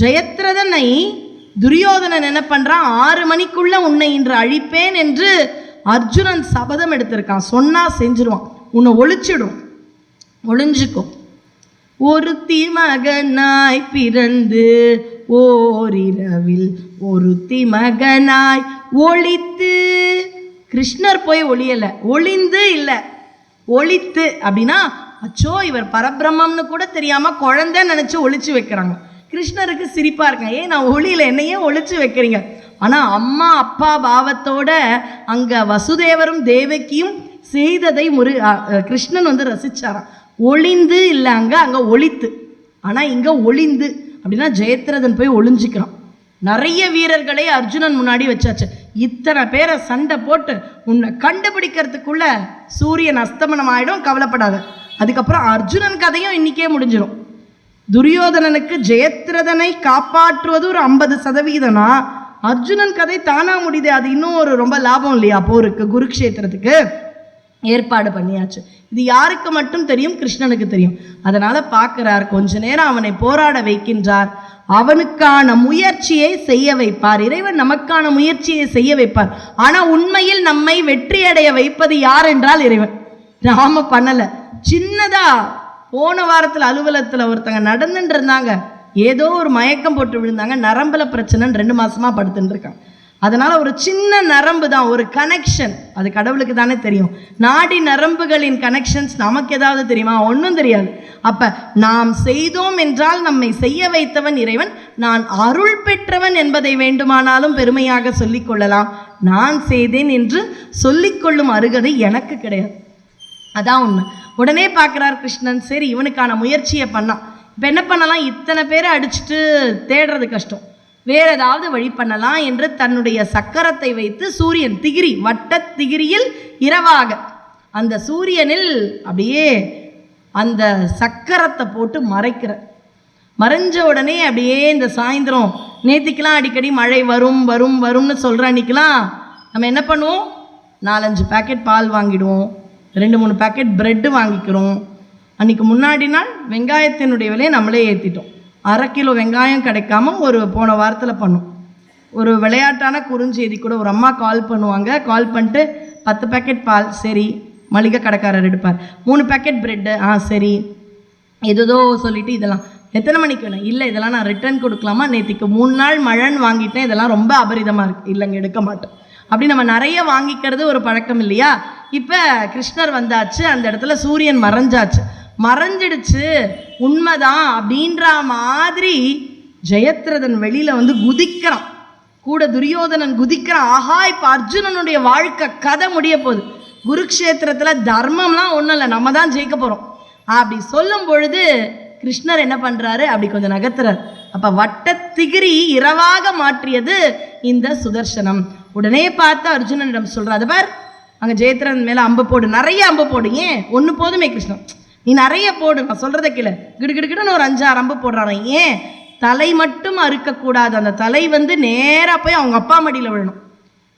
ஜெயத்ரதனை துரியோதனன் என்ன பண்ணுறான் ஆறு மணிக்குள்ள உன்னை இன்று அழிப்பேன் என்று அர்ஜுனன் சபதம் எடுத்திருக்கான். சொன்னா செஞ்சிருவான். உன்னை ஒழிச்சிடும். ஒளிஞ்சுக்கும். ஒருத்தி மகனாய் பிறந்து ஓரிரவில் ஒருத்தி மகனாய் ஒளித்து. கிருஷ்ணர் போய் ஒளியலை. ஒளிந்து இல்லை. ஒளித்து அப்படின்னா அச்சோ இவர் பரபிரம்மம்னு கூட தெரியாமல் குழந்தை நினச்சி ஒழிச்சு வைக்கிறாங்க. கிருஷ்ணருக்கு சிரிப்பாக இருக்காங்க ஏன் நான் ஒளியில என்னையே ஒழிச்சு வைக்கிறீங்க. ஆனால் அம்மா அப்பா பாவத்தோட அங்கே வசுதேவரும் தேவகியும் செய்ததை முரு கிருஷ்ணன் வந்து ரசிச்சாராம். ஒளிந்து இல்லை அங்கே அங்கே ஒளித்து. ஆனால் இங்கே ஒளிந்து. அப்படின்னா ஜெயத்ரதன் போய் ஒளிஞ்சிக்கிறான். நிறைய வீரர்களை அர்ஜுனன் முன்னாடி வச்சாச்சு. இத்தனை பேரை சண்டை போட்டு உன்னை கண்டுபிடிக்கிறதுக்குள்ள சூரியன் அஸ்தமனம் ஆயிடும் கவலைப்படாத. அதுக்கப்புறம் அர்ஜுனன் கதையும் இன்னைக்கே முடிஞ்சிடும் துரியோதனனுக்கு ஜெயத்ரதனை காப்பாற்றுவது ஒரு ஐம்பது சதவீதம்னா அர்ஜுனன் கதை தானா முடியுது. அது இன்னும் ஒரு ரொம்ப லாபம் இல்லையா? போருக்கு குருக்ஷேத்திரத்துக்கு ஏற்பாடு பண்ணியாச்சு. இது யாருக்கு மட்டும் தெரியும்? கிருஷ்ணனுக்கு தெரியும். அதனால பார்க்கிறார் கொஞ்ச நேரம் அவனை போராட வைக்கின்றார். அவனுக்கான முயற்சியை செய்ய வைப்பார். இறைவன் நமக்கான முயற்சியை செய்ய வைப்பார். ஆனா உண்மையில் நம்மை வெற்றியடைய வைப்பது யார் என்றால் இறைவன். நாம பண்ணல. சின்னதா போன வாரத்தில் அலுவலகத்தில் ஒருத்தங்க நடந்துட்டு இருந்தாங்க. ஏதோ ஒரு மயக்கம் போட்டு விழுந்தாங்க. நரம்பில் பிரச்சனைன்னு ரெண்டு மாதமாக படுத்துட்டு இருக்காங்க. அதனால் ஒரு சின்ன நரம்பு தான் ஒரு கனெக்ஷன் அது கடவுளுக்கு தானே தெரியும். நாடி நரம்புகளின் கனெக்ஷன்ஸ் நமக்கு ஏதாவது தெரியுமா? ஒன்றும் தெரியாது. அப்போ நாம் செய்தோம் என்றால் நம்மை செய்ய வைத்தவன் இறைவன் நான் அருள் பெற்றவன் என்பதை வேண்டுமானாலும் பெருமையாக சொல்லிக்கொள்ளலாம் நான் செய்தேன் என்று சொல்லிக்கொள்ளும் அருகதை எனக்கு கிடையாது. அதான் உண்மை. உடனே பார்க்குறார் கிருஷ்ணன் சரி இவனுக்கான முயற்சியை பண்ணான் இப்போ என்ன பண்ணலாம்? இத்தனை பேரை அடிச்சுட்டு தேடுறது கஷ்டம். வேற ஏதாவது வழி பண்ணலாம் என்று தன்னுடைய சக்கரத்தை வைத்து சூரியன் திகிரி வட்ட திகிரியில் இரவாக. அந்த சூரியனில் அப்படியே அந்த சக்கரத்தை போட்டு மறைக்கிற. மறைஞ்ச உடனே அப்படியே இந்த சாயந்தரம் நேத்திக்கெலாம் அடிக்கடி மழை வரும் வரும் வரும்னு சொல்கிற அன்னைக்கெலாம் நம்ம என்ன பண்ணுவோம்? நாலஞ்சு பேக்கெட் பால் வாங்கிடுவோம். ரெண்டு மூணு பேக்கெட் ப்ரெட்டு வாங்கிக்கிறோம். அன்றைக்கி முன்னாடி நாள் வெங்காயத்தினுடைய விலையை நம்மளே ஏற்றிட்டோம் அரை கிலோ வெங்காயம் கிடைக்காம ஒரு போன வாரத்தில் பண்ணோம். ஒரு விளையாட்டான குறுஞ்செய்தி கூட ஒரு அம்மா கால் பண்ணுவாங்க. கால் பண்ணிட்டு பத்து பேக்கெட் பால் சரி மளிகை கடைக்காரர் எடுப்பார். மூணு பேக்கெட் ப்ரெட்டு ஆ சரி எதுதோ சொல்லிவிட்டு இதெல்லாம். எத்தனை மணிக்கு வேணும்? இல்லை இதெல்லாம் நான் ரிட்டர்ன் கொடுக்கலாமா? நேற்றுக்கு மூணு நாள் மழைன்னு வாங்கிட்டேன். இதெல்லாம் ரொம்ப அபரிதமாக இருக்குது இல்லைங்க எடுக்க மாட்டோம். அப்படி நம்ம நிறைய வாங்கிக்கிறது ஒரு பழக்கம் இல்லையா? இப்போ கிருஷ்ணர் வந்தாச்சு அந்த இடத்துல சூரியன் மறைஞ்சாச்சு. மறைஞ்சிடுச்சு உண்மைதான் அப்படின்ற மாதிரி ஜெயத்ரதன் வெளியில வந்து குதிக்கிறான். கூட துரியோதனன் குதிக்கிறான். ஆஹா இப்போ அர்ஜுனனுடைய வாழ்க்கை கதை முடிய போகுது. குருக்ஷேத்திரத்துல தர்மம்லாம் ஒன்றும் இல்லை நம்ம தான் ஜெயிக்க போகிறோம் அப்படி சொல்லும் பொழுது கிருஷ்ணர் என்ன பண்றாரு? அப்படி கொஞ்சம் நகர்த்துறார். வட்ட வட்டத்திகிரி இரவாக மாற்றியது இந்த சுதர்சனம். உடனே பார்த்து அர்ஜுனனிடம் சொல்கிறார் பார் அங்கே ஜெயத்ரன் மேலே அம்பு போடு நிறைய அம்பு போடு. ஏன்? ஒன்று போதுமே கிருஷ்ணன். நீ நிறைய போடு நான் சொல்கிறத கீழே கிடு ஒரு அஞ்சாறு அம்பு போடுறாரு ஏன்? தலை மட்டும் அறுக்கக்கூடாது. அந்த தலை வந்து நேராக போய் அவங்க அப்பா மடியில் விழணும்.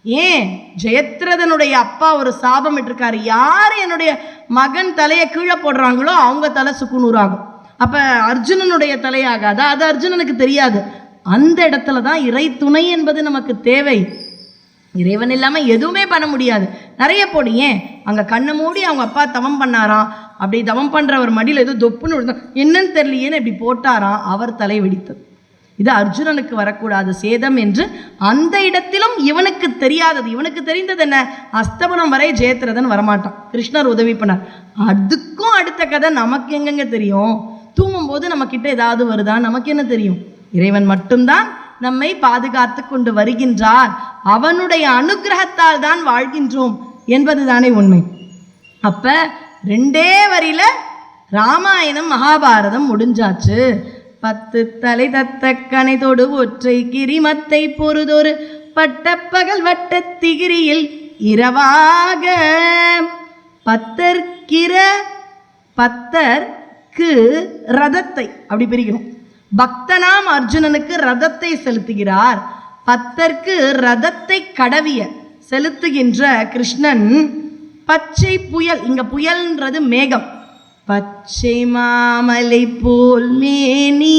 ஏன்? ஜெயத்ரதனுடைய அப்பா ஒரு சாபம் இட்டிருக்காரு யார் என்னுடைய மகன் தலையை கீழே போடுறாங்களோ அவங்க தலை சுக்குநூறாகும் அப்போ அர்ஜுனனுடைய தலையாகாதா அது அர்ஜுனனுக்கு தெரியாது. அந்த இடத்துல தான் இறை துணை என்பது நமக்கு தேவை. இறைவன் இல்லாமல் எதுவுமே பண்ண முடியாது. நிறைய போடு ஏன்? அங்கே கண்ணை மூடி அவங்க அப்பா தவம் பண்ணாராம் அப்படி தவம் பண்றவர் மடியில் ஏதோ தொப்புன்னு விழுந்தா என்னன்னு தெரியலையேன்னு இப்படி போட்டாராம் அவர் தலை வெடித்தது. இது அர்ஜுனனுக்கு வரக்கூடாது சேதம் என்று அந்த இடத்திலும் இவனுக்கு தெரியாதது. இவனுக்கு தெரிந்தது என்ன? அஸ்தமனம் வரை ஜெயத்ரதன் வரமாட்டான். கிருஷ்ணர் உதவி பண்ணார். அதுக்கும் அடுத்த கதை நமக்கு எங்கெங்க தெரியும்? தூங்கும்போது நம்ம கிட்ட ஏதாவது வருதா? நமக்கு என்ன தெரியும்? இறைவன் மட்டும்தான் நம்மை பாதுகாத்து கொண்டு வருகின்றார். அவனுடைய அனுக்கிரகத்தால் தான் வாழ்கின்றோம் என்பதுதானே உண்மை. அப்ப ரெண்டே வரியில ராமாயணம் மகாபாரதம் முடிஞ்சாச்சு. பத்து தலை தத்த கனை தொடு ஒற்றை கிரிமத்தை பொறுதொரு பட்டப்பகல் வட்ட திகிரியில் இரவாக. பத்தர்கிற பத்தர்க்கு ரதத்தை அப்படி பிரிக்கணும். பக்தனாம் அர்ஜுனனுக்கு ரதத்தை செலுத்துகிறார். பத்தர்க்கு ரதத்தை கடவிய செலுத்துகின்ற கிருஷ்ணன் பச்சை புயல் இங்க புயல்ன்றது மேகம். பச்சை மாமலை போல் மேனி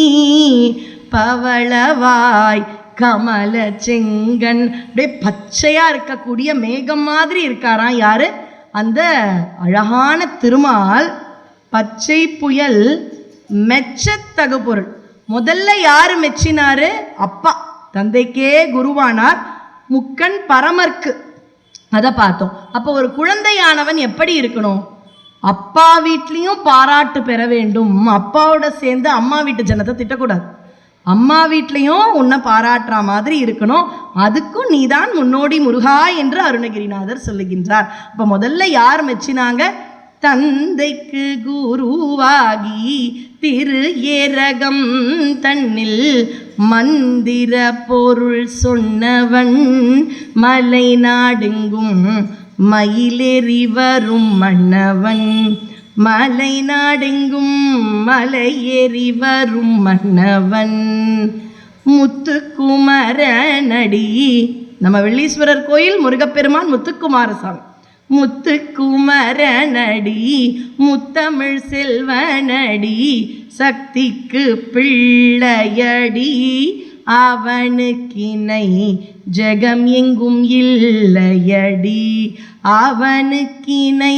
பவளவாய் கமல செங்கன். அப்படியே பச்சையா இருக்கக்கூடிய மேகம் மாதிரி இருக்காராம் யாரு? அந்த அழகான திருமால் பச்சை புயல் மெச்சத்தகு பொருள். முதல்ல யார் மெச்சினாரு? அப்பா. தந்தைக்கே குருவானார். முக்கன் பரமர்க்கு. அதை பார்த்தோம். அப்போ ஒரு குழந்தையானவன் எப்படி இருக்கணும்? அப்பா வீட்லேயும் பாராட்டு பெற வேண்டும். அப்பாவோட சேர்ந்து அம்மா வீட்டு ஜனத்தை திட்டக்கூடாது. அம்மா வீட்லேயும் உன்னை பாராட்டுற மாதிரி இருக்கணும். அதுக்கும் நீதான் முன்னோடி முருகா என்று அருணகிரிநாதர் சொல்லுகின்றார். இப்போ முதல்ல யார் மெச்சினாங்க? தந்தைக்கு குருவாகி திரு ஏரகம் தன்னில் மந்திர பொருள் சொன்னவன் மலை நாடெங்கும் மயிலேறி வரும் மன்னவன். மலை நாடெங்கும் மலை வரும் மன்னவன். முத்துக்குமரனடி நம்ம வெள்ளீஸ்வரர் கோயில் முருகப்பெருமான் முத்துக்குமாரசாமி. முத்துக்குமரனடி முத்தமிழ் செல்வனடி சக்திக்கு பிள்ளையடி அவனுக்கினை ஜெகம் எங்கும் இல்லையடி அவனுக்கினை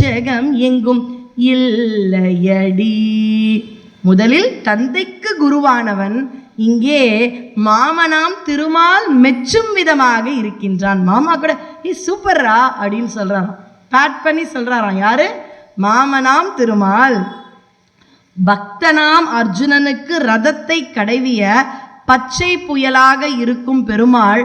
ஜெகம் எங்கும் இல்லையடி. முதலில் தந்தைக்கு குருவானவன் இங்கே மாமனாம் திருமால் மெச்சும் விதமாக இருக்கின்றான். மாமா கூட ஏ சூப்பர்ரா அப்படின்னு சொல்கிறாராம் பேட் பண்ணி சொல்கிறாராம் யாரு? மாமனாம் திருமால். பக்தனாம் அர்ஜுனனுக்கு ரதத்தை கடைவிய பச்சை புயலாக இருக்கும் பெருமாள்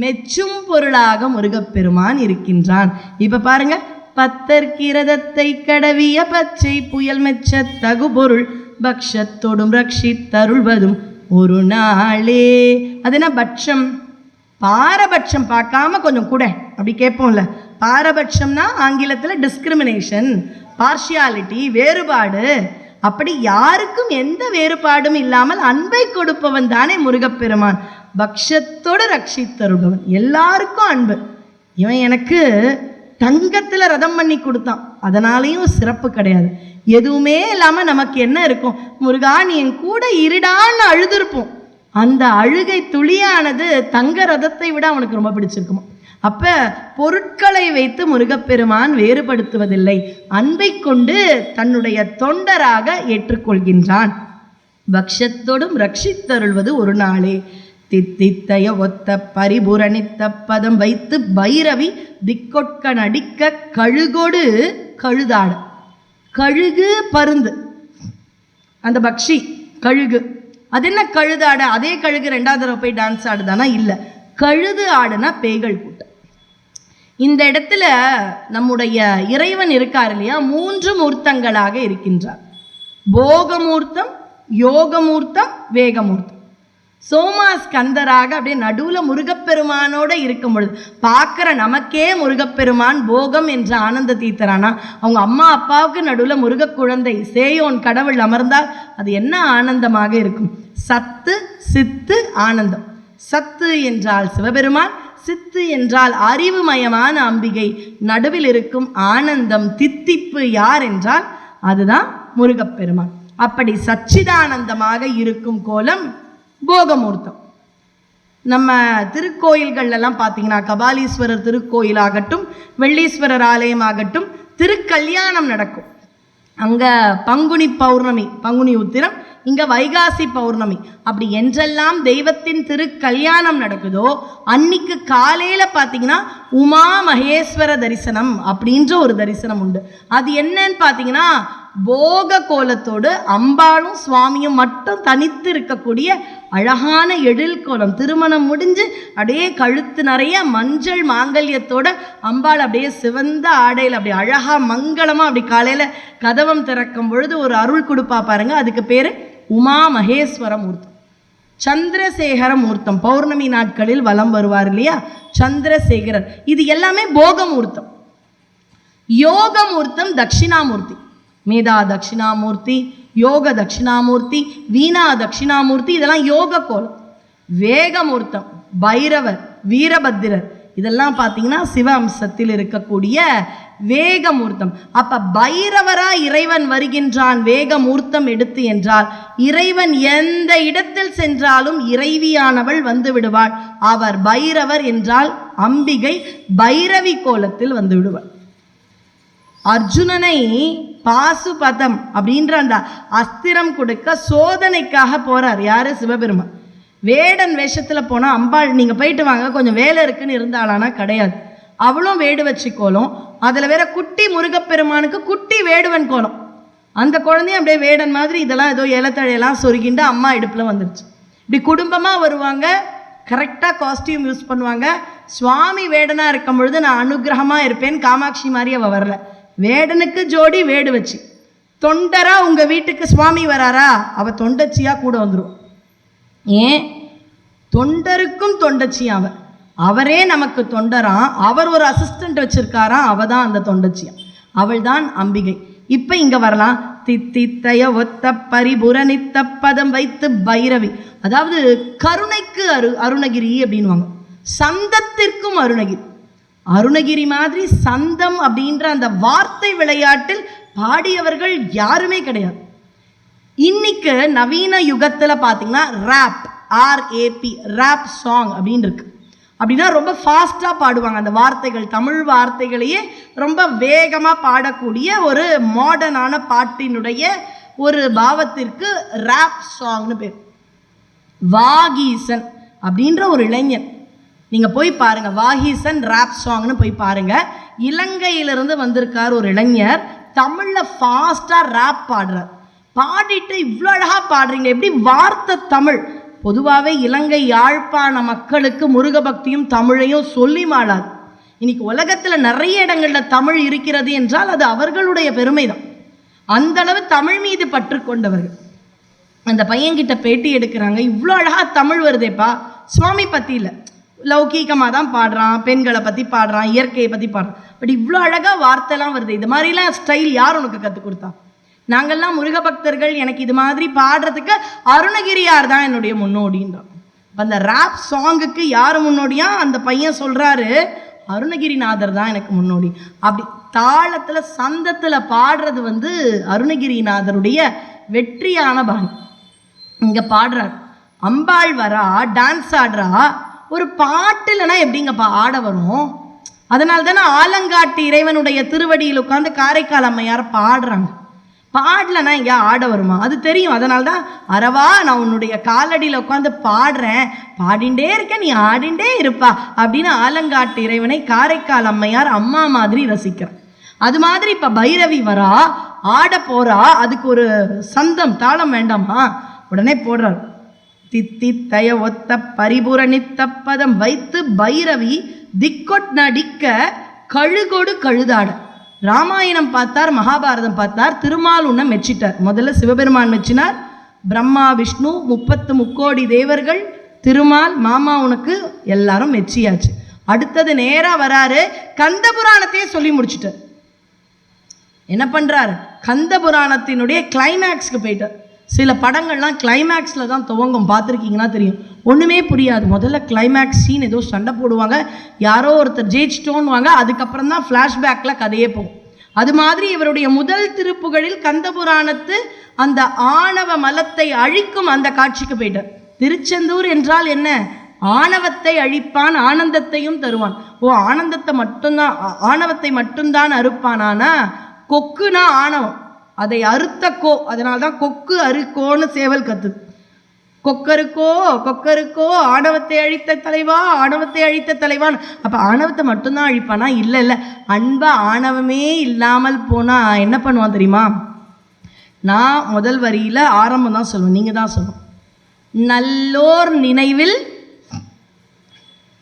மெச்சும் பொருளாக முருகப்பெருமான் இருக்கின்றான். இப்ப பாருங்க. பத்தர்க்கு ரதத்தை கடவிய பச்சை புயல் மெச்ச தகு பொருள் பக்ஷத்தோடும் ரட்சித்தருள்வதும் ஒரு நாளே. அது என்ன பட்சம்? பாரபட்சம் பார்க்காம கொஞ்சம் கூட. அப்படி கேட்போம்ல. பாரபட்சம்னா ஆங்கிலத்தில் டிஸ்கிரிமினேஷன் பார்ஷியாலிட்டி வேறுபாடு. அப்படி யாருக்கும் எந்த வேறுபாடும் இல்லாமல் அன்பை கொடுப்பவன் தானே முருகப்பெருமான். பக்ஷத்தோடு ரட்சித்தருபவன். எல்லாருக்கும் அன்பு. இவன் எனக்கு தங்கத்தில் ரதம் பண்ணி கொடுத்தான். அதனாலேயும் சிறப்பு கிடையாது. எதுவுமே இல்லாமல் நமக்கு என்ன இருக்கும்? முருகா நீ என் கூட இருடான்னு அழுதுருப்போம். அந்த அழுகை துளியானது தங்க ரதத்தை விட அவனுக்கு ரொம்ப பிடிச்சிருக்குமா? அப்ப பொருட்களை வைத்து முருகப்பெருமான் வேறுபடுத்துவதில்லை. அன்பை கொண்டு தன்னுடைய தொண்டராக ஏற்றுக்கொள்கின்றான். பக்ஷத்தோடும் ரட்சித்தருள்வது ஒரு நாளே. தித்தித்தய ஒத்த பரிபுரணித்த பதம் வைத்து பைரவி திக்கொட்க நடிக்க கழுகொடு கழுதாடு. கழுகு பருந்து. அந்த பக்ஷி கழுகு. அது என்ன கழுதாட? அதே கழுகு ரெண்டாவது தடவை போய் டான்ஸ் ஆடுதானா? இல்லை. கழுது ஆடுனா பேய்கள் கூட்டம் இந்த இடத்துல நம்முடைய இறைவன் இருக்கார் இல்லையா? மூன்று மூர்த்தங்களாக இருக்கின்றார். போகமூர்த்தம் யோகமூர்த்தம் வேகமூர்த்தம். சோமா ஸ்கந்தராக அப்படியே நடுவில் முருகப்பெருமானோட இருக்கும் பொழுது பார்க்குற நமக்கே முருகப்பெருமான் போகம் என்ற ஆனந்த தீத்தரானா அவங்க அம்மா அப்பாவுக்கு நடுவில் முருக குழந்தை சேயோன் கடவுள் அமர்ந்தால் அது என்ன ஆனந்தமாக இருக்கும்? சத்து சித்து ஆனந்தம். சத்து என்றால் சிவபெருமான் சித்து என்றால் அறிவுமயமான அம்பிகை நடுவில் இருக்கும் ஆனந்தம் தித்திப்பு யார் என்றால் அதுதான் முருகப்பெருமான். அப்படி சச்சிதானந்தமாக இருக்கும் கோலம் போகமூர்த்தம். நம்ம திருக்கோயில்கள்லாம் பார்த்தீங்கன்னா கபாலீஸ்வரர் திருக்கோயிலாகட்டும் வெள்ளீஸ்வரர் ஆலயமாகட்டும் திருக்கல்யாணம் நடக்கும். அங்கே பங்குனி பௌர்ணமி பங்குனி உத்திரம் இங்கே வைகாசி பௌர்ணமி. அப்படி என்றெல்லாம் தெய்வத்தின் திருக்கல்யாணம் நடக்குதோ அன்னைக்கு காலையில் பார்த்தீங்கன்னா உமா மகேஸ்வர தரிசனம் அப்படின்ற ஒரு தரிசனம் உண்டு. அது என்னன்னு பார்த்தீங்கன்னா போக கோலத்தோடு அம்பாளும் சுவாமியும் மட்டும் தனித்து இருக்கக்கூடிய அழகான எழில் கோலம். திருமணம் முடிஞ்சு அப்படியே கழுத்து நிறைய மஞ்சள் மாங்கல்யத்தோட அம்பாள் அப்படியே சிவந்த ஆடையில் அப்படியே அழகா மங்களமாக அப்படி காலையில் கதவம் திறக்கும் பொழுது ஒரு அருள் கொடுப்பா பாருங்க. அதுக்கு பேர் உமா மகேஸ்வர மூர்த்தம். சந்திரசேகர மூர்த்தம். பௌர்ணமி நாட்களில் வலம் வருவார் இல்லையா? சந்திரசேகரர். இது எல்லாமே போகமூர்த்தம். யோகமூர்த்தம் தட்சிணாமூர்த்தி. மேதா தட்சிணாமூர்த்தி யோக தட்சிணாமூர்த்தி வீணா தட்சிணாமூர்த்தி இதெல்லாம் யோக கோலம் வேகமூர்த்தம் பைரவர் வீரபத்திரர் இதெல்லாம் பார்த்தீங்கன்னா சிவ அம்சத்தில் இருக்கக்கூடிய வேகமூர்த்தம். அப்ப பைரவரா இறைவன் வருகின்றான் வேகமூர்த்தம் எடுத்து என்றால் இறைவன் எந்த இடத்தில் சென்றாலும் இறைவியானவள் வந்து விடுவாள். அவர் பைரவர் என்றால் அம்பிகை பைரவி கோலத்தில் வந்து விடுவாள். அர்ஜுனனை பாசுபதம் அப்படின்ற அந்த அஸ்திரம் கொடுக்க சோதனைக்காக போகிறார் யார்? சிவபெருமான். வேடன் வேஷத்தில் போனால் அம்பாள் நீங்கள் போயிட்டு வாங்க. கொஞ்சம் வேலை இருக்குன்னு இருந்தாலானா கிடையாது. அவளும் வேடு வச்சு கோலம். அதில் வேற குட்டி முருகப்பெருமானுக்கு குட்டி வேடுவன் கோலம். அந்த குழந்தையும் அப்படியே வேடன் மாதிரி இதெல்லாம் ஏதோ இலத்தழையெல்லாம் சொருகிண்டு அம்மா இடுப்பில் வந்துருச்சு. இப்படி குடும்பமாக வருவாங்க. கரெக்டாக காஸ்டியூம் யூஸ் பண்ணுவாங்க. சுவாமி வேடனாக இருக்கும் பொழுது நான் அனுகிரகமாக இருப்பேன். காமாட்சி மாதிரி அவள் வரல. வேடனுக்கு ஜோடி வேடு வச்சு. தொண்டரா உங்க வீட்டுக்கு சுவாமி வராரா? அவ தொண்டச்சியா கூட வந்துடும் ஏன்? தொண்டருக்கும் தொண்டச்சி அவர் அவரே நமக்கு தொண்டராம். அவர் ஒரு அசிஸ்டன்ட் வச்சிருக்காராம். அவ தான் அந்த தொண்டச்சியா. அவள் தான் அம்பிகை. இப்ப இங்க வரலாம். தித்தித்தய ஒத்த பரிபுர நித்த பதம் வைத்து பைரவி. அதாவது கருணைக்கு அரு அருணகிரி அப்படின்வாங்க சந்தத்திற்கும் அருணகிரி. அருணகிரி மாதிரி சந்தம் அப்படின்ற அந்த வார்த்தை விளையாட்டில் பாடியவர்கள் யாருமே கிடையாது. இன்னைக்கு நவீன யுகத்தில் பார்த்தீங்கன்னா ரேப் ஆர்ஏபி ரேப் சாங் அப்படின்னு இருக்கு. அப்படின்னா ரொம்ப ஃபாஸ்ட்டாக பாடுவாங்க அந்த வார்த்தைகள். தமிழ் வார்த்தைகளையே ரொம்ப வேகமாக பாடக்கூடிய ஒரு மாடர்னான பாட்டினுடைய ஒரு பாவத்திற்கு ரேப் சாங்னு பேர். வாகீசன் அப்படின்ற ஒரு இளைஞன். நீங்கள் போய் பாருங்கள் வாகீசன் ரேப் சாங்னு போய் பாருங்கள் இலங்கையிலிருந்து வந்திருக்கார் ஒரு இளைஞர் தமிழில் ஃபாஸ்ட்டாக ரேப் பாடுறார். பாடிட்டு இவ்வளோ அழகாக பாடுறீங்க எப்படி வார்த்தை தமிழ்? பொதுவாகவே இலங்கை யாழ்ப்பாண மக்களுக்கு முருக பக்தியும் தமிழையும் சொல்லி மாளாது. இன்னைக்கு உலகத்தில் நிறைய இடங்களில் தமிழ் இருக்கிறது என்றால் அது அவர்களுடைய பெருமை தான் அந்தளவு தமிழ் மீது பற்று கொண்டவர்கள். அந்த பையன்கிட்ட பேட்டி எடுக்கிறாங்க இவ்வளோ அழகாக தமிழ் வருதேப்பா. சுவாமி பத்தி இல்லை லௌகீகமாக தான் பாடுறான் பெண்களை பற்றி பாடுறான் இயற்கையை பற்றி பாடுறான். பட் இவ்வளோ அழகாக வார்த்தைலாம் வருது. இது மாதிரிலாம் ஸ்டைல் யார் உனக்கு கற்றுக் கொடுத்தா? நாங்கள்லாம் முருக பக்தர்கள் எனக்கு இது மாதிரி பாடுறதுக்கு அருணகிரியார் தான் என்னுடைய முன்னோடின்றான். இப்போ அந்த ரேப் சாங்குக்கு யார் முன்னோடியா? அந்த பையன் சொல்கிறாரு அருணகிரிநாதர் தான் எனக்கு முன்னோடி. அப்படி தாளத்தில் சந்தத்தில் பாடுறது வந்து அருணகிரிநாதருடைய வெற்றியான பாணி. இங்கே பாடுறார் அம்பாள் வரா டான்ஸ் ஆடுறா ஒரு பாட்டுலனா எப்படிங்கப்பா ஆட வரும்? அதனால தானே ஆலங்காட்டு இறைவனுடைய திருவடியில் உட்காந்து காரைக்கால் அம்மையார் பாடுறாங்க. பாடலனா எங்கேயா ஆட வருமா? அது தெரியும். அதனால தான் அறவா நான் உன்னுடைய காலடியில் உட்காந்து பாடுறேன். பாடிண்டே இருக்கேன் நீ ஆடிண்டே இருப்பா அப்படின்னு ஆலங்காட்டு இறைவனை காரைக்கால் அம்மையார் அம்மா மாதிரி ரசிக்கிறேன் அது மாதிரி இப்போ பைரவி வரா ஆட போறா அதுக்கு ஒரு சந்தம் தாளம் வேண்டாமா? உடனே போடுறாரு. தித்தி தய ஒத்த பரிபுர பதம் வைத்து பைரவி திக்கொட் நடிக்க கழுகொடு கழுதாட. ராமாயணம் பார்த்தார் மகாபாரதம் பார்த்தார் திருமால் உன்னை மெச்சிட்டார். முதல்ல சிவபெருமான் மெச்சினார். பிரம்மா விஷ்ணு முப்பத்து முக்கோடி தேவர்கள் திருமால் மாமா உனக்கு எல்லாரும் மெச்சியாச்சு. அடுத்தது நேராக வராரு கந்த புராணத்தையே சொல்லி முடிச்சிட்டார். என்ன பண்ணுறாரு கந்த புராணத்தினுடைய கிளைமேக்ஸ்க்கு போயிட்டார். சில படங்கள்லாம் கிளைமேக்ஸில் தான் துவங்கும். பார்த்துருக்கீங்கன்னா தெரியும். ஒன்றுமே புரியாது. முதல்ல கிளைமேக்ஸ் சீன் ஏதோ சண்டை போடுவாங்க. யாரோ ஒருத்தர் ஜெயிச்சிட்டோன்னுவாங்க. அதுக்கப்புறம் தான் ஃப்ளாஷ்பேக்கில் கதையே போகும். அது மாதிரி இவருடைய முதல் திருப்புகழில் கந்தபுராணத்து அந்த ஆணவ மலத்தை அழிக்கும் அந்த காட்சிக்கு போயிட்டார். திருச்செந்தூர் என்றால் என்ன? ஆணவத்தை அழிப்பான் ஆனந்தத்தையும் தருவான். ஓ ஆனந்தத்தை மட்டும்தான் ஆணவத்தை மட்டும்தான் அறுப்பானானா? கொக்குனா ஆணவம். அதை அறுத்த கோ அதனால தான் கொக்கு அறுக்கோன்னு சேவல் கத்துது கொக்கருக்கோ கொக்கருக்கோ ஆணவத்தை அழித்த தலைவா ஆணவத்தை அழித்த தலைவான் அப்போ ஆணவத்தை மட்டும்தான் அழிப்பானா? இல்லை இல்லை. அன்பா ஆணவமே இல்லாமல் போனால் என்ன பண்ணுவான் தெரியுமா? நான் முதல் வரியில் ஆரம்பம் தான் சொல்லுவேன். நீங்கள் தான் சொல்லணும். நல்லோர் நினைவில்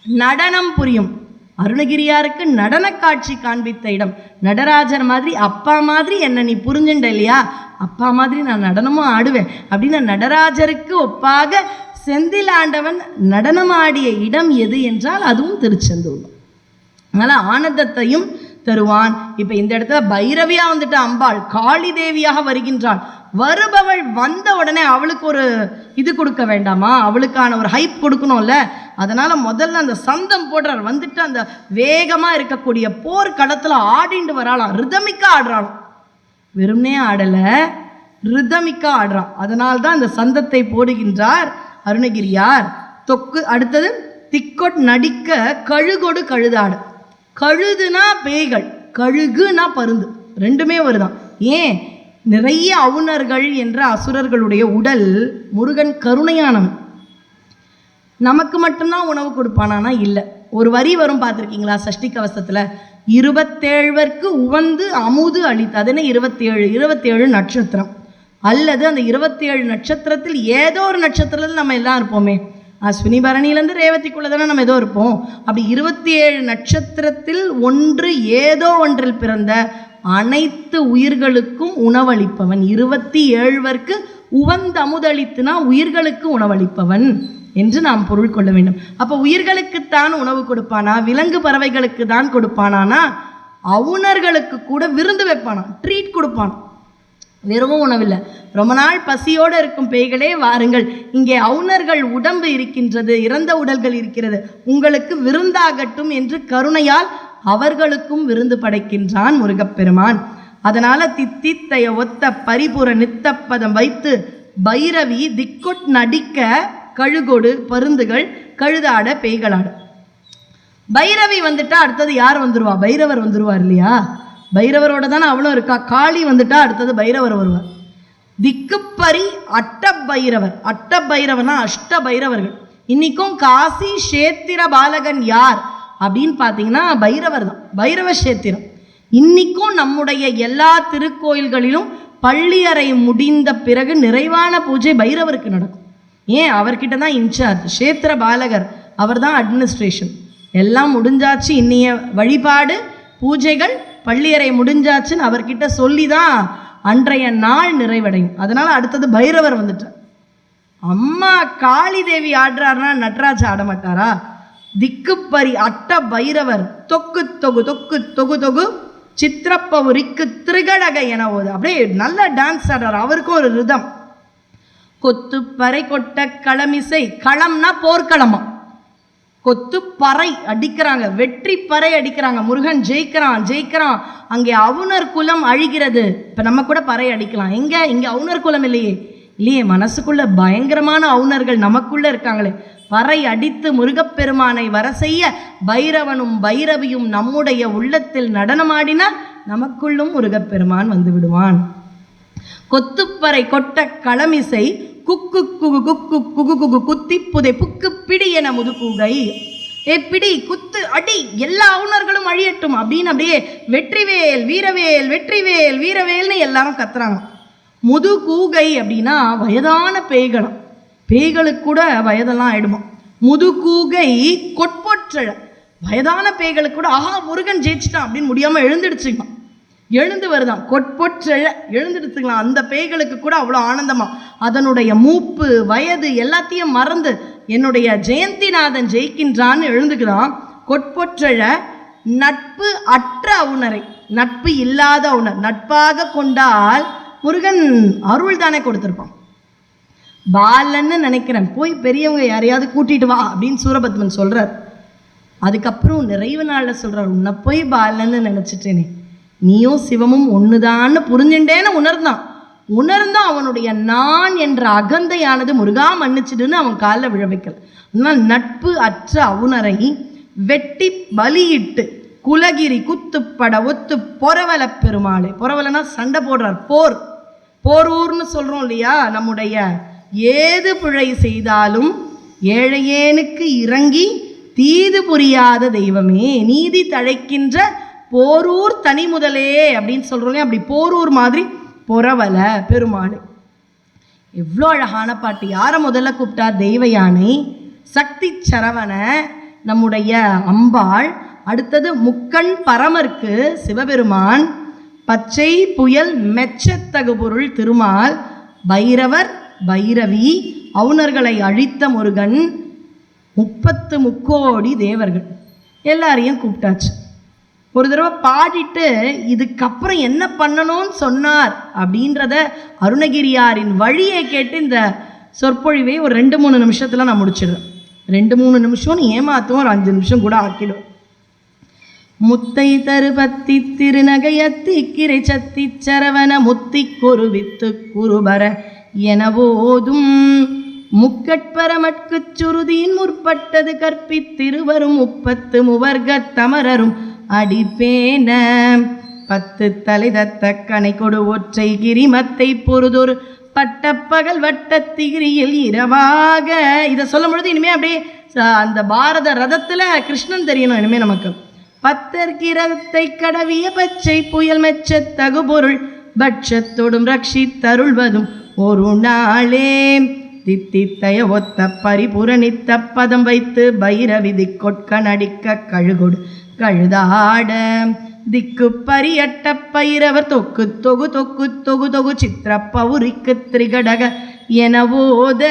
நடனம் புரியும். அருணகிரியாருக்கு நடன காட்சி காண்பித்த இடம். நடராஜர் மாதிரி அப்பா மாதிரி என்ன நீ புரிஞ்சுண்ட இல்லையா? அப்பா மாதிரி நான் நடனமும் ஆடுவேன். அப்படின்னு நடராஜருக்கு ஒப்பாக செந்தில் ஆண்டவன் நடனமாடிய இடம் எது என்றால் அதுவும் திருச்செந்தூர் அதனால் ஆனந்தத்தையும் தருவான். இப்போ இந்த இடத்துல பைரவியா வந்துட்டு அம்பாள் காளி தேவியாக வருகின்றாள். வருபவள் வந்த உடனே அவளுக்கு ஒரு இது கொடுக்க வேண்டாமா? அவளுக்கான ஒரு ஹைப் கொடுக்கணும்ல. அதனால் முதல்ல அந்த சந்தம் போடுறார். வந்துட்டு அந்த வேகமாக இருக்கக்கூடிய போர் களத்தில் ஆடிண்டு வராளாம். ரிதமிக்கா ஆடுறாளாம். வெறும்னே ஆடலை. ரிதமிக்க ஆடுறான். அதனால் தான் அந்த சந்தத்தை போடுகின்றார் அருணகிரியார் தொக்கு அடுத்தது திக்கொட் நடிக்க கழுகொடு கழுதாடு. கழுதுனா பேய்கள் கழுகுனா பருந்து. ரெண்டுமே வருதான் ஏன்? நிறைய அவுணர்கள் என்ற அசுரர்களுடைய உடல் முருகன் கருணையானவன். நமக்கு மட்டும்தான் உணவு கொடுப்பானானா இல்லை. ஒரு வரி வரும் பார்த்துருக்கீங்களா? சஷ்டி கவசத்தில் இருபத்தேழ்வர்க்கு உவந்து அமுது அளித்து அது என்ன இருபத்தேழு? இருபத்தேழு நட்சத்திரம். அல்லது அந்த இருபத்தேழு நட்சத்திரத்தில் ஏதோ ஒரு நட்சத்திரத்தில் நம்ம எல்லாம் இருப்போமே. அஸ்வினி பரணியிலேருந்து ரேவதிக்குள்ளே தானே நம்ம ஏதோ இருப்போம். அப்படி இருபத்தி ஏழு நட்சத்திரத்தில் ஒன்று ஏதோ ஒன்றில் பிறந்த அனைத்து உயிர்களுக்கும் உணவளிப்பவன். இருபத்தி ஏழ்வர்க்கு உவந்தமுதளித்துனா உயிர்களுக்கு உணவளிப்பவன். என்று நாம் பொருள் கொள்ள வேண்டும். அப்போ உயிர்களுக்குத்தான் உணவு கொடுப்பானா? விலங்கு பறவைகளுக்கு தான் கொடுப்பானானா? அவுணர்களுக்கு கூட விருந்து வைப்பானா ட்ரீட் கொடுப்பான் வெறும் உணவில்லை. ரொம்ப நாள் பசியோடு இருக்கும் பேய்களே வாருங்கள். இங்கே அவுணர்கள் உடம்பு இருக்கின்றது இறந்த உடல்கள் இருக்கிறது. உங்களுக்கு விருந்தாகட்டும் என்று கருணையால் அவர்களுக்கும் விருந்து படைக்கின்றான் முருகப்பெருமான். அதனால தித்தித்தைய ஒத்த பரிபுற நித்தப்பதம் வைத்து பைரவி திக்கொட் நடிக்க கழுகொடு பருந்துகள் கழுதாட பேய்களாட. பைரவி வந்துட்டா அடுத்தது யார் வந்துருவா? பைரவர் வந்துருவார் இல்லையா? பைரவரோட தானே அவளும் இருக்கா? காளி வந்துட்டா அடுத்தது பைரவர் வருவார். திக்குப்பரி அட்ட பைரவர் அட்ட பைரவர்னா அஷ்ட பைரவர்கள் இன்னைக்கும் காசி சேத்திர பாலகன் யார்? அப்படின்னு பார்த்தீங்கன்னா பைரவர் தான். பைரவ சேத்திரம். இன்னைக்கும் நம்முடைய எல்லா திருக்கோயில்களிலும் பள்ளியறை முடிந்த பிறகு நிறைவான பூஜை பைரவருக்கு நடக்கும். ஏன் அவர்கிட்ட தான் இன்சார்ஜ்? க்ஷேத்திர பாலகர் அவர் தான் அட்மினிஸ்ட்ரேஷன் எல்லாம் முடிஞ்சாச்சு இன்னைய வழிபாடு பூஜைகள் பள்ளியறை முடிஞ்சாச்சுன்னு அவர்கிட்ட சொல்லி தான் அன்றைய நாள் நிறைவடையும். அதனால் அடுத்தது பைரவர் வந்துட்டார். அம்மா காளி தேவி ஆடுறாருன்னா நட்ராஜ் ஆட மாட்டாரா? திக்குப்பரி அட்ட பைரவர் தொக்கு தொகு தொக்கு தொகு தொகு சித்திரப்பவுரிக்கு திருகடக என ஓது அப்படியே நல்ல டான்ஸ் ஆடுறார். அவருக்கும் ஒரு ரிதம். கொத்து பறை கொட்ட களமிசை களம்னா போர்க்களமா? கொத்து பறை அடிக்கிறாங்க வெற்றி பறை அடிக்கிறாங்க முருகன் ஜெயிக்கிறான் ஜெயிக்கிறான். அங்கே அவுணர் குலம் அழிகிறது. இப்போ நம்ம கூட பறை அடிக்கலாம். எங்கே? இங்கே அவுணர் குலம் இல்லையே. இல்லையே மனசுக்குள்ள பயங்கரமான அவுணர்கள் நமக்குள்ள இருக்காங்களே. பறை அடித்து முருகப்பெருமானை வர செய்ய பைரவனும் பைரவியும் நம்முடைய உள்ளத்தில் நடனமாடினால் நமக்குள்ளும் முருகப்பெருமான் வந்து விடுவான். கொத்துப்பறை கொட்ட களமிசை குக்கு குகு குக்கு குகு குகு குத்தி புதை புக்கு பிடி என முதுகுகை ஏ பிடி குத்து அடி எல்லா உணர்களும் அழியட்டும் அப்படின்னு அப்படியே வெற்றிவேல் வீரவேல் வெற்றிவேல் வீரவேல்னு எல்லாரும் கத்துறாங்க. முது கூகை அப்படின்னா வயதான பேய்களும் பேய்களுக்கு கூட வயதெல்லாம் ஆயிடுமா? முது கூகை கொட்பொற்றழ. வயதான பேய்களுக்கு கூட ஆஹா முருகன் ஜெயிச்சிட்டான் அப்படின்னு முடியாமல் எழுந்துடுச்சுங்க எழுந்து வருதான் கொட்பொற்றெழ எழுந்துடுத்துக்கலாம் அந்த பேய்களுக்கு கூட அவ்வளோ ஆனந்தமா. அதனுடைய மூப்பு வயது எல்லாத்தையும் மறந்து என்னுடைய ஜெயந்திநாதன் ஜெயிக்கின்றான்னு எழுந்துக்குதான். கொட்பொற்றழ நட்பு அற்ற அவுணரை. நட்பு இல்லாத அவுணர். நட்பாக கொண்டால் முருகன் அருள் தானே கொடுத்துருப்பான். பாலன்னு நினைக்கிறேன். போய் பெரியவங்க யாரையாவது கூட்டிட்டு வா அப்படின்னு சூரபத்மன் சொல்றார். அதுக்கப்புறம் நிறைவு நாளில் சொல்கிறார் உன்னை போய் பாலன்னு நினச்சிட்டேனே. நீயும் சிவமும் ஒன்றுதான்னு புரிஞ்சுட்டேன்னு உணர்ந்தான். உணர்ந்தான் அவனுடைய நான் என்ற அகந்தையானது முருகா மன்னிச்சிடுன்னு அவன் காலில் விழ வைக்கல. அதனால் நட்பு அற்ற அவுணரை வெட்டி பலியிட்டு குலகிரி குத்துப்பட ஒத்து பொறவல பெருமாளே. பொறவலனா சண்டை போடுறார். போர். போரூர்னு சொல்கிறோம் இல்லையா? நம்முடைய ஏது பிழை செய்தாலும் ஏழையேனுக்கு இறங்கி தீது புரியாத தெய்வமே. நீதி தழைக்கின்ற போரூர் தனி முதலே அப்படின்னு சொல்றோம் அப்படி போரூர் மாதிரி பொறவல பெருமாள். எவ்வளோ அழகான பாட்டு. யாரை முதல்ல கூப்பிட்டா? தெய்வ யானை சக்தி சரவண நம்முடைய அம்பாள் அடுத்தது முக்கண் பரமர்க்கு சிவபெருமான் பச்சை புயல் மெச்சத்தகு பொருள் திருமால் பைரவர் பைரவி அவுணர்களை அழித்த முருகன் முப்பத்து முக்கோடி தேவர்கள். எல்லாரையும் கூப்பிட்டாச்சு. ஒரு தடவை பாடிட்டு இதுக்கப்புறம் என்ன பண்ணணும்னு சொன்னார் அப்படின்றத அருணகிரியாரின் வழியை கேட்டு இந்த சொற்பொழிவை ஒரு ரெண்டு மூணு நிமிஷத்தில் நான் முடிச்சிடுறேன். ரெண்டு மூணு நிமிஷம்னு ஏமாத்துவோம் ஒரு அஞ்சு நிமிஷம் கூட ஆக்கிடும். முத்தை தருபத்தி திருநகையத்தி கிரை சத்தி சரவண முத்தி குருவித்து குருபர எனவோதும் முக்கட்பரமட்குச் சுருதியின் முற்பட்டது கற்பித்திருவரும் முப்பத்து முவர்க தமரரும். அடிப்பேன. பத்து தலை தத்த கனை கொடு ஒற்றை கிரிமத்தை பொறுதொரு பட்டப்பகல் வட்ட திகிரியில் இரவாக. இதை சொல்லும் பொழுது இனிமே அப்படியே ச- அந்த பாரத ரதத்தில் கிருஷ்ணன் தெரியணும் இனிமே நமக்கு. பத்தர் ரதத்தை கடவிய பச்சை புயல் மெச்ச தகுபொருள் பட்சத்தொடும் ரட்சித்தருள்வதும் ஒரு நாளே. தித்தித்தய ஒத்த பரிபுரணித்த பதம் வைத்து பைரவிதி கொட்கனடிக்க கழுகொடு கழுதாட. திக்கு பரியட்ட பயிரவர் தொக்கு தொகு தொக்கு தொகு தொகு சித்திர பௌரிக்கு திரிகடக எனவோத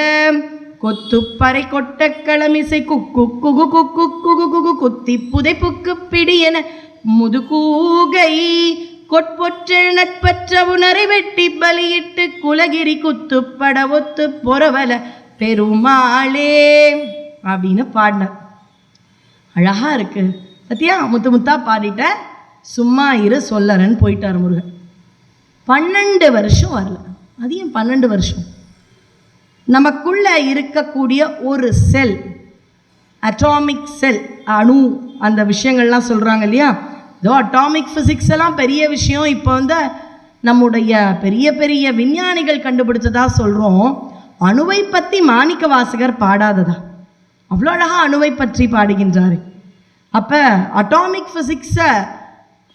கொத்துப்பறை கொட்ட களமிசை குக்கு குகு குக்கு குகு குகு குத்தி புதை புக்கு பிடி என முதுகூகை. கொட்பொற்றெழ நட்பற்ற உணரை வெட்டி பலியிட்டு குலகிரி குத்துப்பட ஒத்து பொறவல பெருமாளே. அப்படின்னு பாடினார். அழகா இருக்கு. சத்தியா முத்து முத்தா பாடிட்டேன் சும்மா இரு சொல்லறன்னு போயிட்டார் முருகன். பன்னெண்டு வருஷம் வரல. அது ஏன் பன்னெண்டு வருஷம்? நமக்குள்ள இருக்கக்கூடிய ஒரு செல் அட்டாமிக் செல் அணு அந்த விஷயங்கள்லாம் சொல்கிறாங்க இல்லையா? இதோ அட்டாமிக் ஃபிசிக்ஸ் எல்லாம் பெரிய விஷயம். இப்போ வந்து நம்முடைய பெரிய பெரிய விஞ்ஞானிகள் கண்டுபிடிச்சதா சொல்கிறோம் அணுவை பற்றி மாணிக்க வாசகர் பாடாததா? அவ்வளோ அழகாக அணுவை பற்றி பாடுகின்றாரு. அப்போ அட்டாமிக் ஃபிசிக்ஸை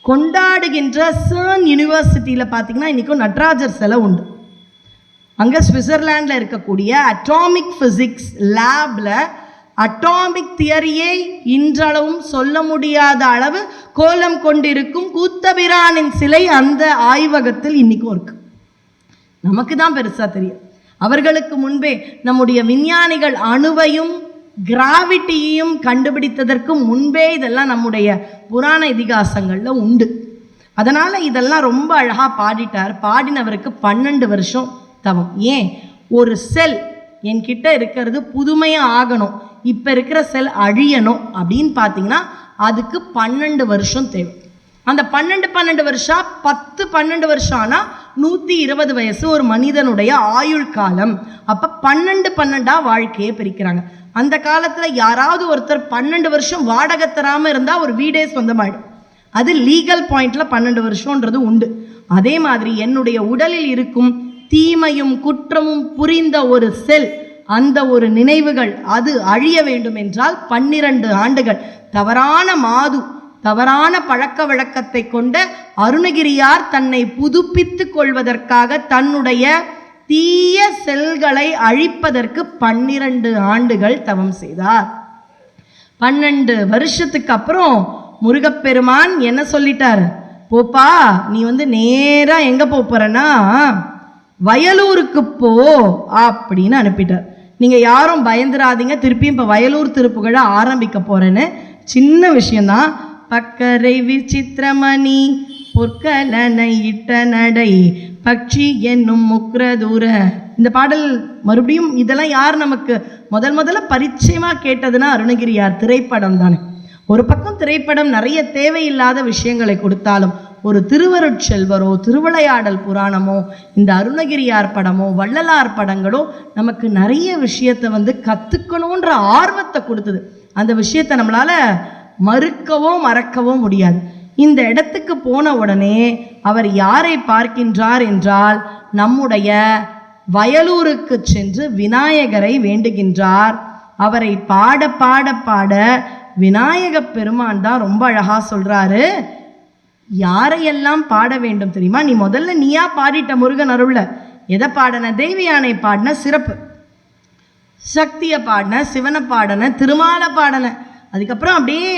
கொண்டாடுகின்ற சர்ன் யூனிவர்சிட்டியில் பார்த்தீங்கன்னா இன்றைக்கும் நட்ராஜர் சிலை உண்டு. அங்கே சுவிட்சர்லாண்டில் இருக்கக்கூடிய அட்டாமிக் ஃபிசிக்ஸ் லேபில் அட்டாமிக் தியரியை இன்றளவும் சொல்ல முடியாத அளவு கோலம் கொண்டிருக்கும் கூத்தபிரானின் சிலை அந்த ஆய்வகத்தில் இன்னைக்கும் இருக்குது நமக்கு தான் பெருசாக தெரியும். அவர்களுக்கு முன்பே நம்முடைய விஞ்ஞானிகள் அணுவையும் கிராவிட்டியையும் கண்டுபிடித்ததற்கு முன்பே இதெல்லாம் நம்முடைய புராண இதிகாசங்களில் உண்டு. அதனால் இதெல்லாம் ரொம்ப அழகாக பாடிட்டார். பாடினவருக்கு பன்னெண்டு வருஷம் தவம். ஏன்? ஒரு செல் என்கிட்ட இருக்கிறது புதுமையாக ஆகணும். இப்போ இருக்கிற செல் அழியணும் அப்படின்னு பார்த்தீங்கன்னா அதுக்கு பன்னெண்டு வருஷம் தேவை. அந்த பன்னெண்டு பன்னெண்டு வருஷம் பத்து பன்னெண்டு வருஷம் ஆனால் நூற்றி இருபது வயசு ஒரு மனிதனுடைய ஆயுள் காலம். அப்போ பன்னெண்டு பன்னெண்டாக வாழ்க்கையை பிரிக்கிறாங்க. அந்த காலத்தில் யாராவது ஒருத்தர் பன்னெண்டு வருஷம் வாடகை தராமல் இருந்தால் ஒரு வீடே சொந்தமாயிடும். அது லீகல் பாயிண்டில் பன்னெண்டு வருஷம்ன்றது உண்டு. அதே மாதிரி என்னுடைய உடலில் இருக்கும் தீமையும் குற்றமும் புரிந்த ஒரு செல் அந்த ஒரு நினைவுகள் அது அழிய வேண்டும் என்றால் பன்னிரண்டு ஆண்டுகள். தவறான மாது தவறான பழக்க வழக்கத்தை கொண்ட அருணகிரியார் தன்னை புதுப்பித்து கொள்வதற்காக தன்னுடைய தீய செல்களை அழிப்பதற்கு பன்னிரண்டு ஆண்டுகள் தவம் செய்தார். பன்னெண்டு வருஷத்துக்கு அப்புறம் முருகப்பெருமான் என்ன சொல்லிட்டார்? போப்பா நீ வந்து நேராக எங்கே போப் வயலூருக்கு போ அப்படின்னு அனுப்பிட்டார். நீங்கள் யாரும் பயந்துராதீங்க. திருப்பியும் இப்போ வயலூர் திருப்புகழ ஆரம்பிக்க போகிறேன்னு சின்ன விஷயந்தான் பக்கரை விசித்திரமணி பொற்கலனை இட்ட நடை பட்சி என்னும் முக்ரதூர. இந்த பாடல் மறுபடியும் இதெல்லாம் யார் நமக்கு முதல் முதல்ல பரிச்சயமாக கேட்டதுன்னா அருணகிரியார். திரைப்படம் தானே. ஒரு பக்கம் திரைப்படம் நிறைய தேவையில்லாத விஷயங்களை கொடுத்தாலும் ஒரு திருவருட்செல்வரோ திருவிளையாடல் புராணமோ இந்த அருணகிரியார் படமோ வள்ளலார் படங்களோ நமக்கு நிறைய விஷயத்தை வந்து கற்றுக்கணுன்ற ஆர்வத்தை கொடுத்தது. அந்த விஷயத்தை நம்மளால மறுக்கவோ மறக்கவோ முடியாது. இந்த இடத்துக்கு போன உடனே அவர் யாரை பார்க்கின்றார் என்றால் நம்முடைய வயலூருக்கு சென்று விநாயகரை வேண்டுகின்றார். அவரை பாட பாட பாட விநாயக பெருமான் தான் ரொம்ப அழகா சொல்றாரு. யாரையெல்லாம் பாட வேண்டும் தெரியுமா? நீ முதல்ல நீயா பாடிட்ட முருகன் அருள்ல. எதை பாடின? தெய்வியானை பாடின சிறப்பு. சக்தியை பாடின சிவனை பாடின திருமாலை பாடின. அதுக்கப்புறம் அப்படியே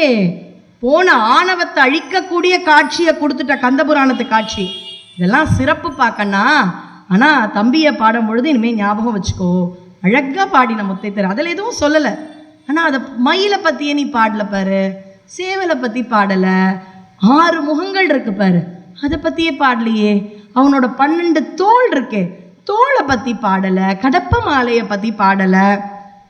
போன ஆணவத்தை அழிக்கக்கூடிய காட்சியை கொடுத்துட்ட கந்தபுராணத்து காட்சி. இதெல்லாம் சிறப்பு பார்க்கண்ணா. ஆனால் தம்பியை பாடும் பொழுது இனிமேல் ஞாபகம் வச்சுக்கோ. அழகாக பாடின முத்தைத்தர். அதில் எதுவும் சொல்லலை. ஆனால் அதை மயிலை பற்றியே நீ பாடல பாரு. சேவலை பற்றி பாடலை. ஆறு முகங்கள் இருக்கு பாரு. அதை பற்றியே பாடலையே. அவனோட பன்னெண்டு தோல் இருக்கே. தோலை பற்றி பாடலை. கடப்ப மாலையை பற்றி பாடலை.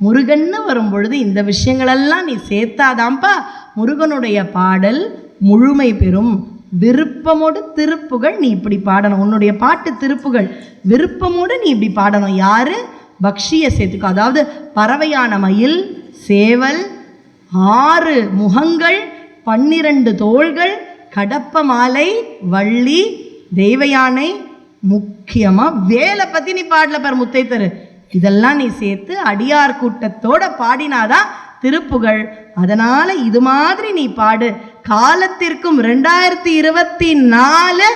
முருகன்னு வரும்பொழுது இந்த விஷயங்களெல்லாம் நீ சேர்த்தாதான்ப்பா முருகனுடைய பாடல் முழுமை பெறும். விருப்பமோடு திருப்புகள் நீ இப்படி பாடணும். உன்னுடைய பாட்டு திருப்புகள். விருப்பமோடு நீ இப்படி பாடணும். யாரு? பக்ஷியை சேர்த்துக்கோ அதாவது பறவையான மயில் சேவல் ஆறு முகங்கள் பன்னிரண்டு தோள்கள் கடப்ப மாலை வள்ளி தெய்வயானை முக்கியமாக வேலை பற்றி நீ பாடல பார் முத்தைத்தரு. இதெல்லாம் நீ சேர்த்து அடியார் கூட்டத்தோட பாடினாதான் திருப்புகழ். அதனால இது மாதிரி நீ பாடு. காலத்திற்கும் ரெண்டாயிரத்தி இருபத்தி நாலு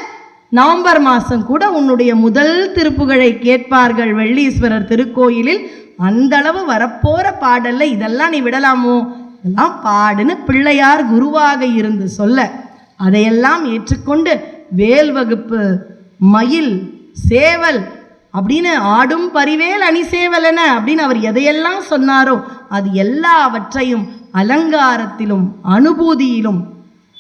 நவம்பர் மாதம் கூட உன்னுடைய முதல் திருப்புகழை கேட்பார்கள் வெள்ளீஸ்வரர் திருக்கோயிலில். அந்த அளவு வரப்போற பாடல்ல இதெல்லாம் நீ விடலாமோ? இதெல்லாம் பாடுன்னு பிள்ளையார் குருவாக இருந்து சொல்ல. அதையெல்லாம் ஏற்றுக்கொண்டு வேல் வகுப்பு மயில் சேவல் அப்படின்னு ஆடும் பரிவேல் அணி சேவலன அப்படின்னு அவர் எதையெல்லாம் சொன்னாரோ அது எல்லாவற்றையும் அலங்காரத்திலும் அனுபூதியிலும்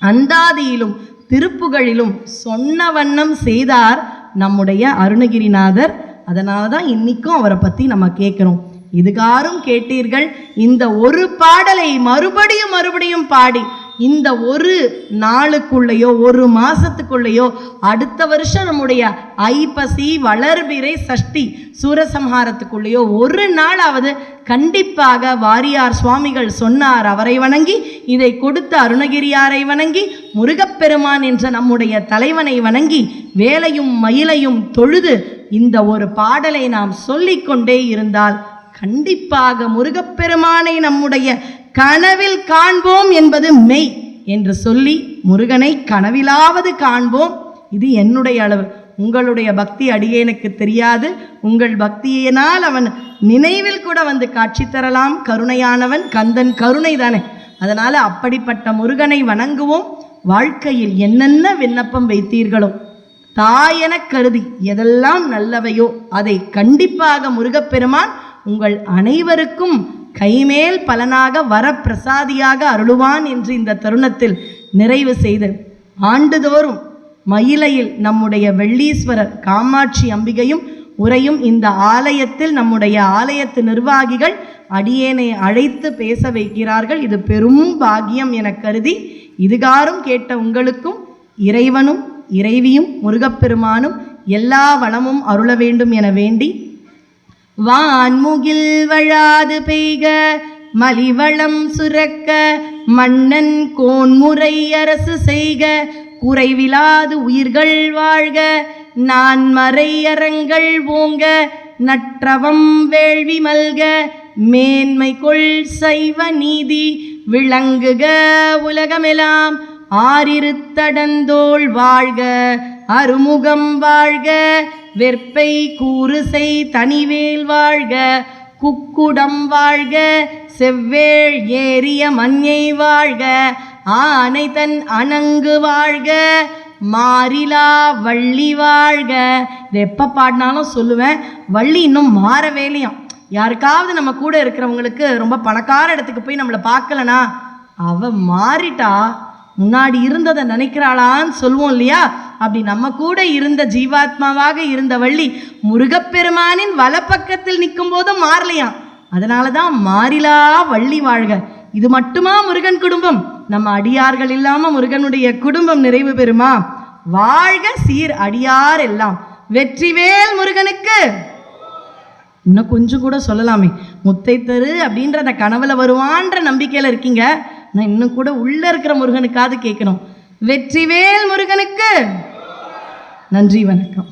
அந்தாதியிலும் திருப்புகளிலும் சொன்ன வண்ணம் செய்தார் நம்முடைய அருணகிரிநாதர். அதனால தான் இன்னைக்கும் அவரை பற்றி நம்ம கேட்குறோம். இதுகாரும் கேட்டீர்கள். இந்த ஒரு பாடலை மறுபடியும் மறுபடியும் பாடி இந்த ஒரு நாளுக்குள்ளேயோ ஒரு மாசத்துக்குள்ளேயோ அடுத்த வருஷம் நம்முடைய ஐப்பசி வளர்பிறை சஷ்டி சூரசம்ஹாரத்துக்குள்ளேயோ ஒரு நாளாவது கண்டிப்பாக வாரியார் சுவாமிகள் சொன்னார் அவரை வணங்கி இதை கொடுத்த அருணகிரியாரை வணங்கி முருகப்பெருமான் என்ற நம்முடைய தலைவனை வணங்கி வேலையும் மயிலையும் தொழுது இந்த ஒரு பாடலை நாம் சொல்லிக்கொண்டே இருந்தால் கண்டிப்பாக முருகப்பெருமானை நம்முடைய கனவில் காண்போம் என்பது மெய் என்று சொல்லி முருகனை கனவிலாவது காண்போம். இது என்னுடைய அளவு. உங்களுடைய பக்தி அடியேனுக்கு தெரியாது. உங்கள் பக்தியினால் அவன் நினைவில் கூட வந்து காட்சி தரலாம். கருணையானவன் கந்தன் கருணை தானே. அதனால் அப்படிப்பட்ட முருகனை வணங்குவோம். வாழ்க்கையில் என்னென்ன விண்ணப்பம் வைத்தீர்களோ தாயென கருதி எதெல்லாம் நல்லவையோ அதை கண்டிப்பாக முருகப்பெருமான் உங்கள் அனைவருக்கும் கைமேல் பலனாக வரப்பிரசாதியாக அருளுவான் என்று இந்த தருணத்தில் நிறைவு செய்து ஆண்டுதோறும் மயிலையில் நம்முடைய வெள்ளீஸ்வரர் காமாட்சி அம்பிகையும் உரையும் இந்த ஆலயத்தில் நம்முடைய ஆலயத்து நிர்வாகிகள் அடியேனை அழைத்து பேச வைக்கிறார்கள். இது பெரும் பாக்கியம் என கருதி இதுகாரும் கேட்ட உங்களுக்கும் இறைவனும் இறைவியும் முருகப்பெருமானும் எல்லா வளமும் அருள வேண்டும் என வேண்டி வான்முகில் வழாது பெய்க மலிவளம் சுரக்க மன்னன் கோன்முறை அரசு செய்க குறைவிலாது உயிர்கள் வாழ்க நான் மறையரங்கள் ஓங்க நற்றவம் வேள்வி மல்க மேன்மை கொள் சைவ நீதி விளங்குக உலகமெல்லாம் ஆரிருத்தடந்தோள் வாழ்க அருமுகம் வாழ்க வெற்பை கூறுசை தனிவேல் வாழ்க குக்குடம் வாழ்க செவ்வேள் ஏறிய மஞ்சை வாழ்க ஆனை தன் அணங்கு வாழ்க மாறிலா வள்ளி வாழ்க. இதை எப்போ பாடினாலும் சொல்லுவேன் வள்ளி இன்னும் மாறவே இல்லையாம் யாருக்காவது நம்ம கூட இருக்கிறவங்களுக்கு ரொம்ப பணக்கார இடத்துக்கு போய் நம்மளை பார்க்கலனா அவ மாறிட்டா முன்னாடி இருந்ததை நினைக்கிறாளான்னு சொல்லுவோம் இல்லையா? அப்படி நம்ம கூட இருந்த ஜீவாத்மாவாக இருந்த வள்ளி முருகப்பெருமானின் வலப்பக்கத்தில் நிற்கும் போதும் மாறலையாம். அதனால தான் மாறிலா வள்ளி வாழ்க. இது மட்டுமா முருகன் குடும்பம்? நம்ம அடியார்கள் இல்லாம முருகனுடைய குடும்பம் நிறைவு பெறுமா? வாழ்க சீர் அடியார் எல்லாம். வெற்றிவேல் முருகனுக்கு. இன்னும் கொஞ்சம் கூட சொல்லலாமே. முத்தை தரு அப்படின்ற அந்த கனவுல வருவான்ற நம்பிக்கையில இருக்கீங்க. நான் இன்னும் கூட உள்ள இருக்கிற முருகனுக்காவது கேட்கணும். வெற்றிவேல் முருகனுக்கு நன்றி வணக்கம்.